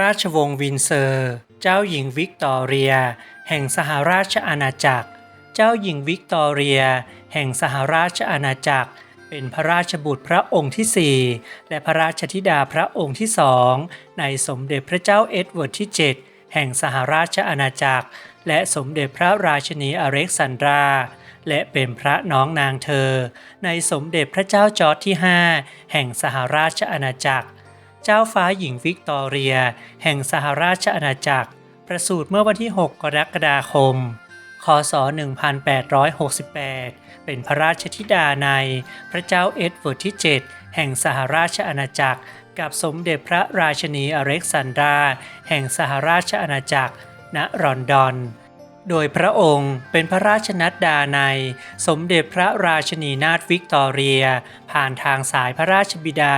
ราชวงศ์วินเซอร์ เจ้าหญิงวิกตอเรีย แห่งสหราชอาณาจักร เจ้าหญิงวิกตอเรีย แห่งสหราชอาณาจักร เป็นพระราชบุตรพระองค์ที่ 4 และพระราชธิดาพระองค์ที่สองในสมเด็จพระเจ้าเอ็ดเวิร์ดที่ 7 แห่งสหราชอาณาจักร และสมเด็จพระราชนีอเล็กซานดราและเป็นพระน้องนางเธอ ในสมเด็จพระเจ้าจอร์จที่ 5 แห่งสหราชอาณาจักร เจ้าฟ้าหญิงวิกตอเรีย แห่งสหราชอาณาจักร ประสูติเมื่อวันที่ 6 กรกฎาคม คศ 1868 เป็นพระราชธิดาในพระเจ้าเอ็ดเวิร์ดที่ 7 แห่งสหราชอาณาจักร กับสมเด็จพระราชนีอเล็กซานดราแห่งสหราชอาณาจักร ณลอนดอน โดยพระองค์เป็นพระราชนัดดาใน สมเด็จพระราชนีนาถวิกตอเรีย ผ่านทางสายพระราชบิดา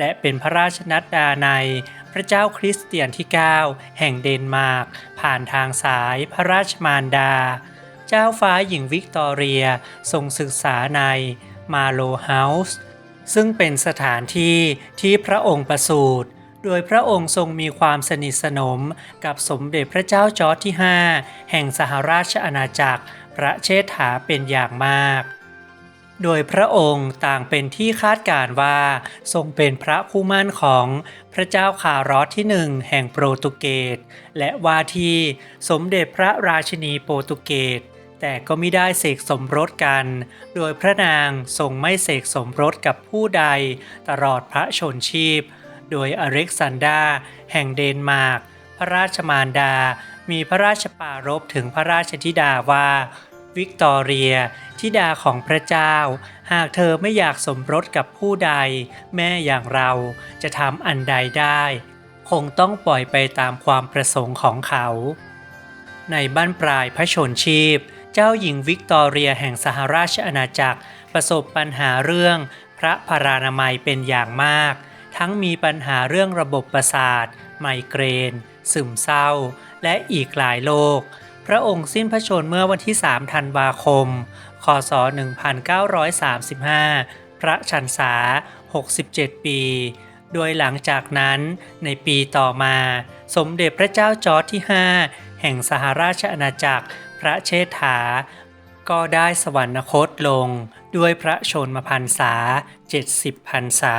และเป็นพระราชนัดดาในพระเจ้าคริสเตียนที่ 9 แห่งเดนมาร์กผ่านทางสายพระราชมารดา เจ้าฟ้าหญิงวิกตอเรียทรงศึกษาในมาโลเฮาส์ซึ่งเป็นสถานที่ที่พระองค์ประสูติโดยพระองค์ทรงมีความสนิทสนมกับสมเด็จพระเจ้าจอร์จที่ 5 แห่งสหราชอาณาจักร พระเชษฐาเป็นอย่างมาก โดยพระองค์ต่างเป็นที่คาดการว่า ทรงเป็นพระผู้มั่นของพระเจ้าคารอสที่หนึ่งแห่งโปรตุเกส และว่าที่สมเด็จพระราชินีโปรตุเกส แต่ก็ไม่ได้เสกสมรสกัน โดยพระนางทรงไม่เสกสมรสกับผู้ใดตลอดพระชนชีพ โดยอเล็กซานดาแห่งเดนมาร์กพระราชมารดา มีพระราชปารภถึงพระราชธิดาว่า วิกตอเรีย ธิดาของพระเจ้า หากเธอไม่อยากสมรสกับผู้ใด แม่อย่างเราจะทำอันใดได้ คงต้องปล่อยไปตามความประสงค์ของเขา ในบ้านปลายพระชนชีพ เจ้าหญิงวิกตอเรียแห่งสหราชอาณาจักร ประสบปัญหาเรื่อง พระพารานามัยเป็นอย่างมาก ทั้งมีปัญหาเรื่องระบบประสาท ไมเกรน ซึมเศร้า และอีกหลายโรค พระองค์สิ้นพระชนเมื่อวันที่ 3 ธันวาคม คศ 1935 พระชันษา 67 ปี โดยหลังจากนั้นในปีต่อมา สมเด็จพระเจ้าจอร์จที่ 5 แห่งสหราชอาณาจักร พระเชษฐา ก็ได้สวรรคตลงด้วยพระชนมพรรษา 70 พรรษา